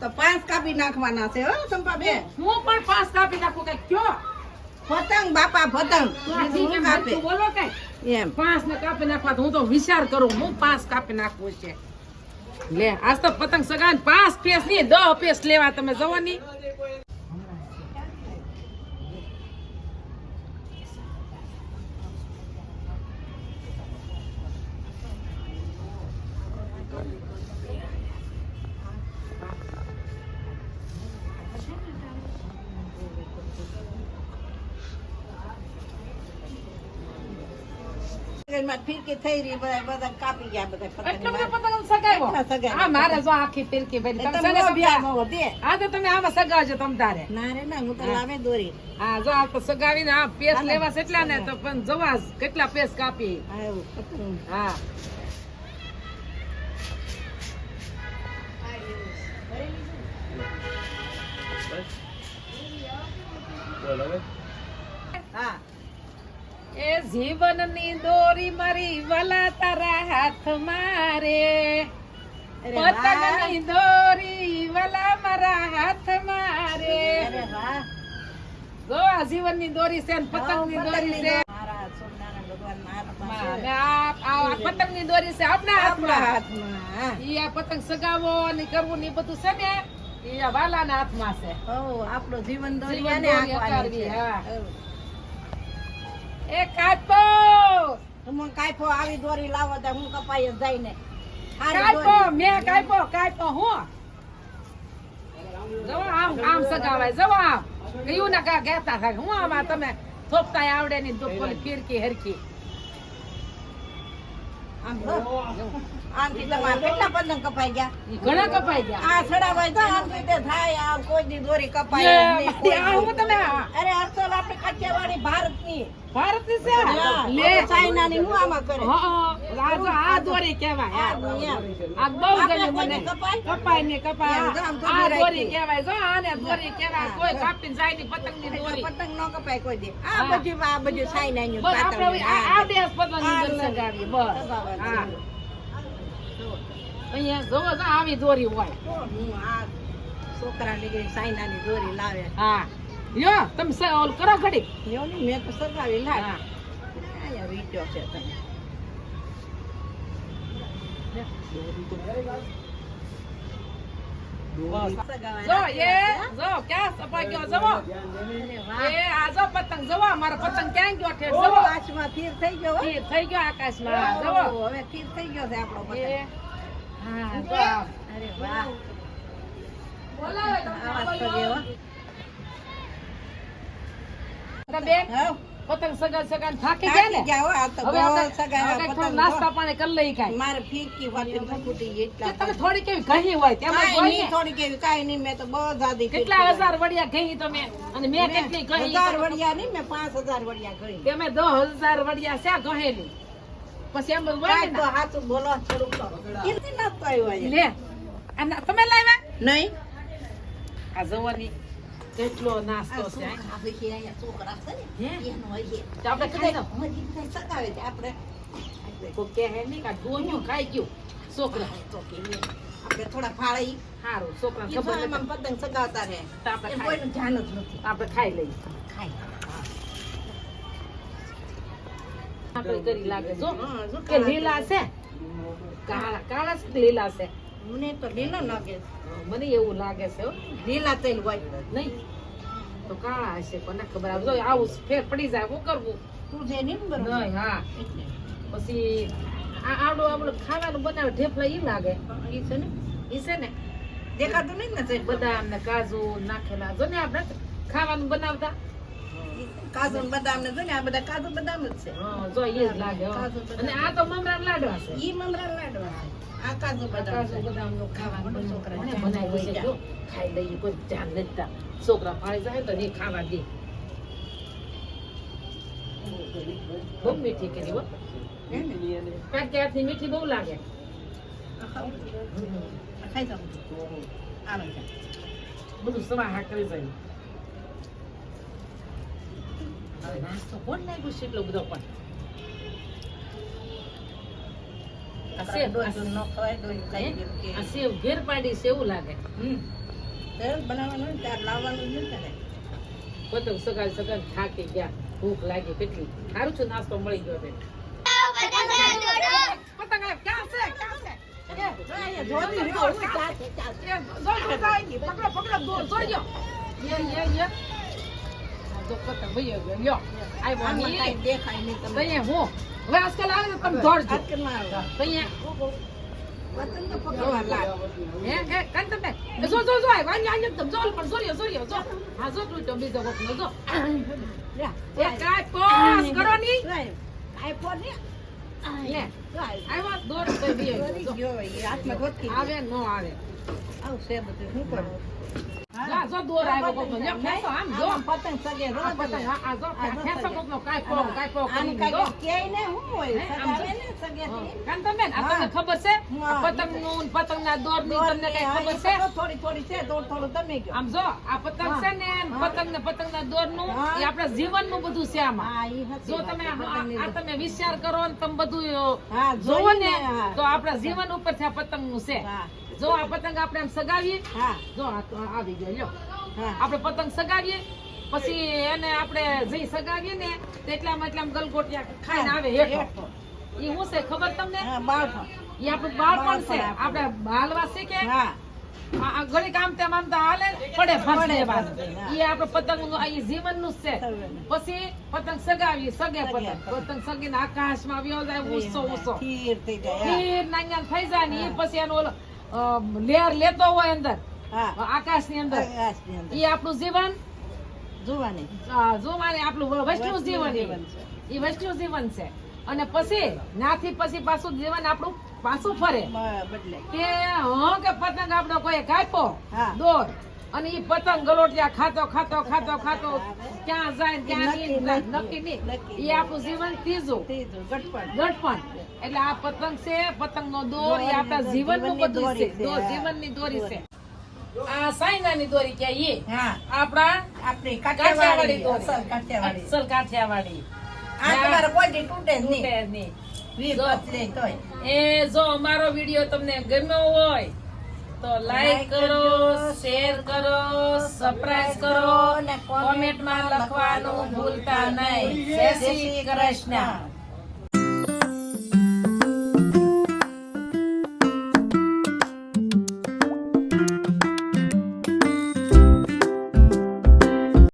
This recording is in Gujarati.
તો પાંચ કાપી નાખવાના છે હો ચંપાબેન હું પણ પાંચ કાપી નાખું કઈ કયો પતંગ બાપા પતંગ. બોલો કઈ. એમ. પાંચ ને કાપી નાખવા હું તો વિચાર કરું હું પાંચ કાપી નાખવું છે. લે આજ તો પતંગ સગા પાંચ પેસની દસ પેસ લેવા તમે જવાની. એમાં ફીરકી થઈ રહી બધા બધા કાપી ગયા બધા પતંગ પતંગ સગાવ્યો? આ મારે જો આખી ફિરકી ભરી. તમે આ તો આમાં સગાવજો તારે. ના રે ના હું તો લાવે દોરી. હા જો આ તો સગાવીને આ પેસ લેવા એટલા ને તો પણ જવા કેટલા પેસ કાપી. હા જીવનની દોરી મારી વાલા તારા હાથ મારે. પતંગની પતંગની દોરી વાલા મારા હાથ મારે. જો જીવનની દોરી છે પતંગની દોરી છે. પતંગની દોરી આપણા હાથમાં. હાથમાં. ઈ આ પતંગ સગાવો ને કરવું ને બધું છે ને ઈ આ વાલાના હાથમાં છે. આપણો જીવન દોરી એ કાપો! હું કાંઈફો આવી દોરી લાવો તો હું કપાઈ જઈને. કાપો દોરી. કાપો કાપો હું? જવા આમ આમ સગાવાય જવા આમ. કયું ના કા કહેતા થાય. હું આમાં તમે થોપતા આવડે ની તો પેલી ફીરકી હરકી. આમથી તમારે કેટલા પતંગ કપાઈ ગયા? ઘણા કપાઈ ગયા. આ છડાવાય તો આમ રીતે થાય આ કોઈ દી દોરી કપાય નહીં, આ હું. તમે અરે અસલ આપણી કાઠિયાવાડી ભારતની. ભારતની છે? લે ચાઇનાની હું આમાં કરે? હા આ દોરી કહેવાય. આ બહુ ગમે મને. કપાય? કપાય ને કપાય. આ દોરી કહેવાય. જો આને દોરી કહેવાય. કોઈ કાપીને જાય ની પતંગની દોરી. પતંગ નો કપાય કોઈ દે. આ બધી આ બધું ચાઇનાનું બસ આપણે આ. બે પતંગની આ દોરી. સગાવી બસ. હા. અહીંયા જો આવી દોરી હોય. હું આ છોકરા નીકળી ચાઇનાની દોરી લાવે. હા. લ્યો તમે સ- ઓલું કરો ઘડી લ્યો ને મેં તો સગાવી લાવ. હા. અહીંયા વીટ્યો છે તમે. આકાશમાં પતંગ. બોલો. સગા સગા થાકી ગયા ને હવે આપણે- થોડું નાસ્તા પાણી કરી લઈ કાંઈ. મારે ફીરકી વાટી ફૂટી એટલા તમે થોડી કેવી ઘણી હોય તેમાં ને. થોડી કેવી કાંઈ નહીં, મેં તો બહુ જાદી કેટલા હજાર વડિયા ઘણી તમે અને મેં કેટલી મેં હજાર વડિયા નહીં, મેં પાંચ હજાર વડિયા ગણી. તમે દસ વડિયા શા ઘણેલી પછી એમ બધું તો હાચું બોલો, થોડુંક તો. કીર્તિ નાસ્તો આવ્યો લે અને તમે લાવ્યા નહીં? આ જવાની કેટલો નાસ્તો છે હે? છોકરા અહીંયા છોકરા છે ને, એનો હોય તો આપણે ખાઈ છે, આપણે. કે ડોહ્યું ખાઈ ગયું છોકરા. તો. આપણે થોડા ફાળી. સારું છોકરા ખબર નથી. પતંગ સગાવતા રહે. તો આપણે કોઈનું ધ્યાન જ નથી. આપણે ખાઈ લઈએ. આપણે કરી લાગે જો કે લીલા છે. કાળા કાળા લીલા છે? મને તો લીલા લાગે છે. મને એવું લાગે છે. લીલા તેલ હોય. નહીં. તો કાળા હશે? કોને ખબર? આવે જો આવું ફેર પડી જાય શું કરવું? તું જે નહીં બરોબર. નહીં હા. પછી આ આવડું આવડું ખાવાનું બનાવે ઢેફલા ઈ લાગે. ઈ છે ને? ઈ છે ને? દેખાતું નહીં ને બધા અમને કાજુ નાખેલા. જો ને આપણે ખાવાનું બનાવતા. કાજુ બદામ ને જો ને આ બધા કાજુ બદામ જ છે. જો ઈ જ લાગે હો. કાજુ બદામ. અને આ તો મમરા લાડવા છે. ઈ મમરા લાડવા આ કાજુ બદામ કાજુ બદામનું ખાવાનું છોકરા મને ધ્યાન છે જો. ખાઈ લઈએ કોઈ ધ્યાન નથી છોકરા ફાળી જાય તો ખાવા દે. બહુ મીઠી કરી હો. હે ને? મીઠી બહુ લાગે. ખાઈ જાઉં. બધું સમાહા કરી જાય. હવે નાસ્તો કોણ લાગ્યું છે એટલો બધો પણ? સેવ, ડોસું ન ખવાય ડોસું હે? ખાઈ ગયું કે. આ સેવ ઘેર પાડી છે લાગે. બનાવવાનું ત્યારે લાવવાનું જ પતંગ સગાલ સગાલ થાકી ગયા. ભૂખ લાગી કેટલી. સારું છે નાસ્તો મળી ગયો પતંગ પકડો પકડો દોડ, દોડજો. યે, યે, યે. આ જો પતંગ વયો ગયો, લ્યો. આવ્યો આમાં નહીં. કાંઈ દેખાય નહીં તો તમને. હું હવે આજકાલ આવે આવે. હે જો તું તો બીજો કોક નો જો એ કાય પોસ કરો ની આવે નો આવે આવશે બધું, શું કરવું? જા જો દોર આવ્યો કોક નો ખેંચો આમ જો પતંગ સગે રોજ પતંગ આ જો ખેંચો સગે. કોક નો પો કાય પો આને કરી દો કાંઈ ક્યાંય ને હોય? હે, આમ સગાવે. ને સગેથી. કાંતભાઈ આ તમને હા. ખબર છે હા. પતંગનું પતંગ ના દોરની તમને કઈ હા, ખબર છે થોડી થોડી છે થોડું થોડું તમે ગયો આમ જો આ પતંગ છે ને હા. પતંગ ને પતંગ ના દોરનું હા. એ આપણા જીવનનું બધું છે આમાં હા જો તમે આ. તમે વિચાર કરો ને તમે બધું હા જોવો ને હા. તો આપણા જીવન ઉપર આ પતંગનું છે હા જો આ પતંગ આપણે આમ સગાવીએ હા. જો આવી ગયો લ્યો. આપણે પતંગ સગાવીએ પછી એને આપણે જઈ સગાવીએ ને તેટલામાં એટલામાં ગલગોટિયા ખાઈને આવે હેઠો. ઈ શું છે ખબર તમને? હા બાળપણ એ આપણું બાળપણ છે. આપણે. બાલવા શીખે. હા. કામ તેમ આમ તો હાલે પડે ફાંસ પડે લેવાનું. ફાંસ, હા. ઈ આપણે પતંગનું આ ઈ જીવનનું જ છે. પછી પતંગ સગાવી સગે પતંગ. પતંગ. પતંગ સગીને આકાશમાં વ્યો જાય ઊંચો ઊંચો. ખીર થઈ જાય ખીર નાન્યા થઈ જાય ને એ પછી એનો ઓલો લેર લેતો હોય અંદર. આકાશની અંદર. એ આપણું જીવન? જોવાની. જોવાની આપણું વૈષ્ણવ જીવન એ જીવન છે. ઈ વૈષ્ણવ જીવન છે. અને પછી નાથી પછી પાછું જીવન આપણું પાછું ફરે. કે હ કે પતંગ આપણો કોઈ કાપ્યો. દોર. અને એ પતંગ ગલોટિયા ખાતો ખાતો ખાતો ખાતો ક્યાં જાય ક્યાં નક્કી નહીં, ઈ આપણું જીવન ત્રીજું. ગટપણ એટલે આ પતંગ છે પતંગ નો દોર એ આપણા જીવનનું બધું છે. જીવન છે, દોર છે. આ સાયનાની દોરી કે એ આપણા આપણી કાઠિયાવાડી કાઠિયાવાડી અસલ કાઠિયાવાડી. આ તમારે કોઈ તૂટે જ નહીં. એ જો અમારો વીડિયો તમને ગમ્યો હોય તો લાઈક કરો શેર કરો સબસ્ક્રાઇબ કરો અને કોમેન્ટમાં લખવાનું ભૂલતા નહીં. જય શ્રી કૃષ્ણ.